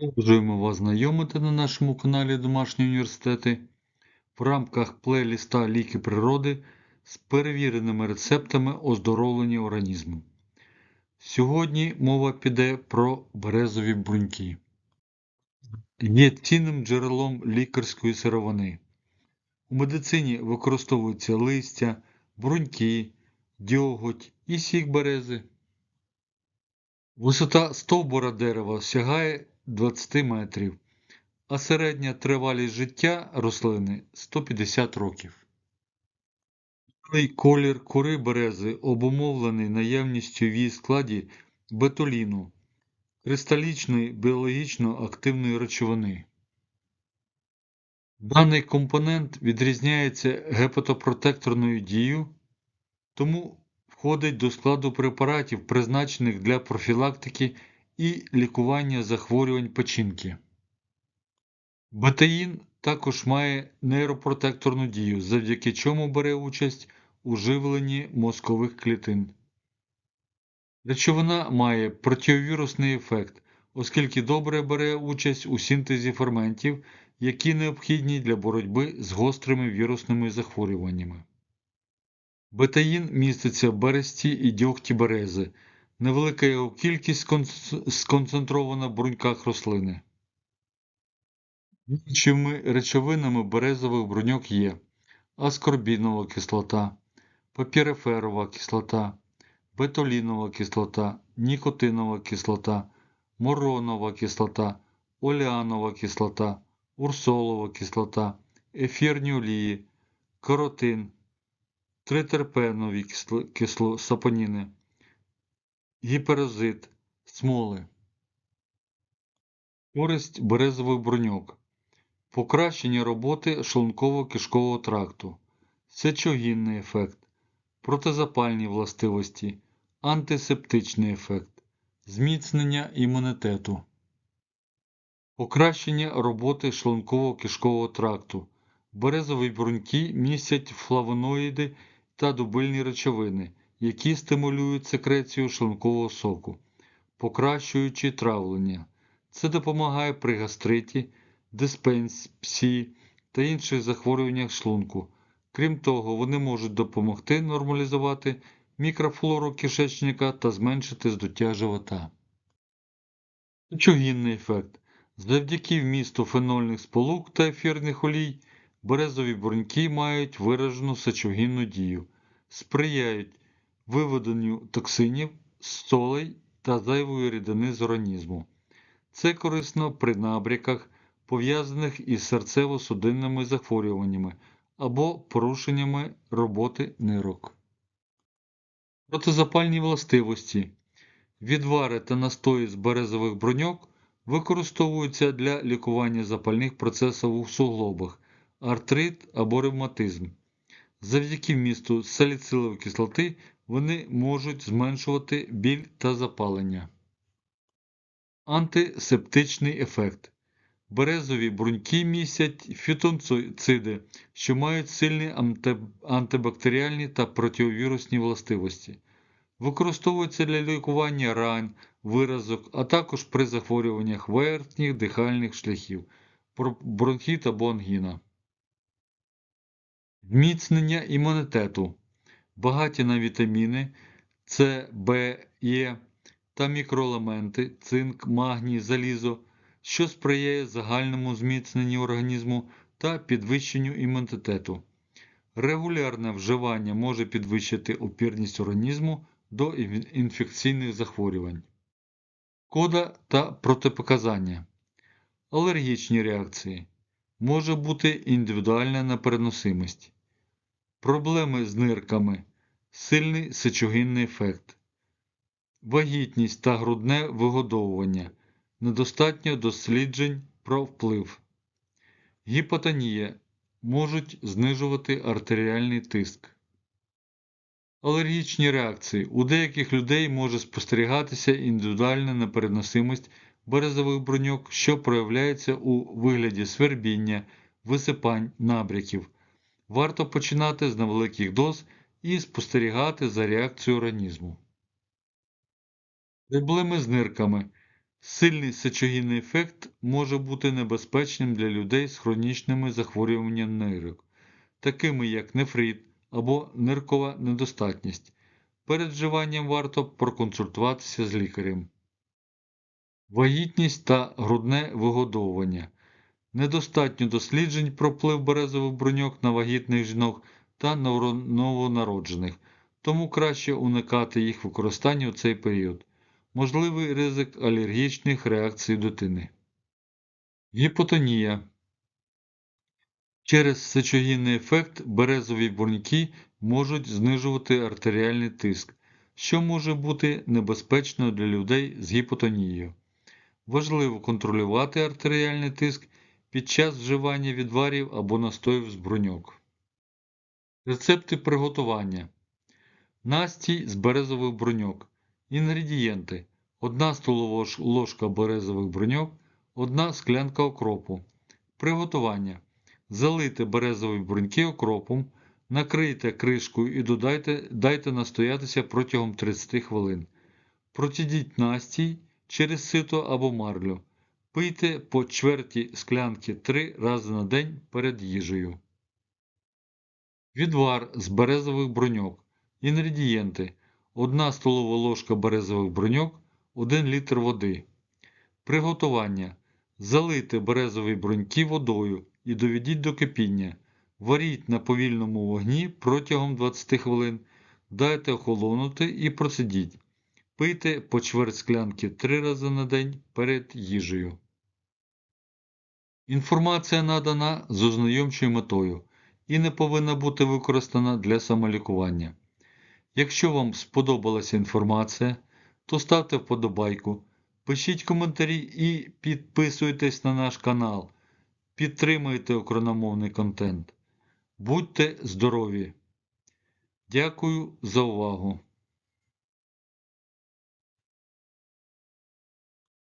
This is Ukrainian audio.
Продовжуємо вас знайомити на нашому каналі Домашні університети в рамках плейліста Ліки природи з перевіреними рецептами оздоровлення організму. Сьогодні мова піде про березові бруньки. Є цінним джерелом лікарської сировини. У медицині використовуються листя, бруньки, дьоготь і сік берези. Висота стовбура дерева сягає 20 метрів, а середня тривалість життя рослини 150 років. Колір кори берези обумовлений наявністю в її складі бетоліну, кристалічної біологічно активної речовини. Даний компонент відрізняється гепатопротекторною дією, тому входить до складу препаратів, призначених для профілактики і лікування захворювань печінки. Бетаїн також має нейропротекторну дію, завдяки чому бере участь у живленні мозкових клітин. Речовина має противірусний ефект, оскільки добре бере участь у синтезі ферментів, які необхідні для боротьби з гострими вірусними захворюваннями. Бетаїн міститься в бересті і дьогті берези. Невелика його кількість сконцентрована в бруньках рослини. Іншими речовинами березових бруньок є аскорбінова кислота, папіриферова кислота, бетолінова кислота, нікотинова кислота, моронова кислота, олеанова кислота, урсолова кислота, ефірні олії, каротин, тритерпенові кисло, сапоніни, гіперозит, смоли. Користь березових бруньок. Покращення роботи шлунково-кишкового тракту, сечогінний ефект, протизапальні властивості, антисептичний ефект, зміцнення імунітету, покращення роботи шлунково-кишкового тракту. Березові бруньки містять флавоноїди та дубильні речовини, які стимулюють секрецію шлункового соку, покращуючи травлення. Це допомагає при гастриті, диспенсії та інших захворюваннях шлунку. Крім того, вони можуть допомогти нормалізувати мікрофлору кишечника та зменшити здуття живота. Сечогінний ефект. Завдяки вмісту фенольних сполук та ефірних олій березові бруньки мають виражену сечогінну дію, сприяють виведенню токсинів, солей та зайвої рідини з організму. Це корисно при набряках, пов'язаних із серцево-судинними захворюваннями або порушеннями роботи нирок. Протизапальні властивості. Відвари та настої з березових бруньок використовуються для лікування запальних процесів у суглобах, артрит або ревматизм. Завдяки вмісту саліцилової кислоти вони можуть зменшувати біль та запалення. Антисептичний ефект. Березові бруньки містять фітонциди, що мають сильні антибактеріальні та противірусні властивості. Використовуються для лікування ран, виразок, а також при захворюваннях верхніх дихальних шляхів, бронхіт або ангіна. Зміцнення імунітету. Багаті на вітаміни С, В, Е та мікроелементи, цинк, магній, залізо, що сприяє загальному зміцненню організму та підвищенню імунітету. Регулярне вживання може підвищити опірність організму до інфекційних захворювань. Кода та протипоказання. Алергічні реакції. Може бути індивідуальна непереносимість. Проблеми з нирками. Сильний сечогінний ефект. Вагітність та грудне вигодовування. Недостатньо досліджень про вплив. Гіпотонія можуть знижувати артеріальний тиск. Алергічні реакції. У деяких людей може спостерігатися індивідуальна непереносимість березових бруньок, що проявляється у вигляді свербіння, висипань, набряків. Варто починати з невеликих доз і спостерігати за реакцією організму. Проблеми з нирками. Сильний сечогінний ефект може бути небезпечним для людей з хронічними захворюваннями нирок, такими як нефрит або ниркова недостатність. Перед вживанням варто проконсультуватися з лікарем. Вагітність та грудне вигодовування. Недостатньо досліджень про вплив березових бруньок на вагітних жінок та ново- новонароджених, тому краще уникати їх використання у цей період. Можливий ризик алергічних реакцій дитини. Гіпотонія. Через сечогінний ефект березові бруньки можуть знижувати артеріальний тиск, що може бути небезпечно для людей з гіпотонією. Важливо контролювати артеріальний тиск під час вживання відварів або настоїв з бруньок. Рецепти приготування. Настій з березових бруньок. Інгредієнти: 1 столова ложка березових бруньок, 1 склянка окропу. Приготування. Залийте березові бруньки окропом, накрийте кришкою і додайте, дайте настоятися протягом 30 хвилин. Процідіть настій через сито або марлю. Пийте по чверті склянки 3 рази на день перед їжею. Відвар з березових бруньок. Інгредієнти: 1 столова ложка березових бруньок, 1 літр води. Приготування. Залийте березові бруньки водою і доведіть до кипіння. Варіть на повільному вогні протягом 20 хвилин. Дайте охолонути і процедіть. Пийте по чверть склянки 3 рази на день перед їжею. Інформація надана з ознайомчою метою і не повинна бути використана для самолікування. Якщо вам сподобалася інформація, то ставте вподобайку, пишіть коментарі і підписуйтесь на наш канал. Підтримуйте україномовний контент. Будьте здорові! Дякую за увагу!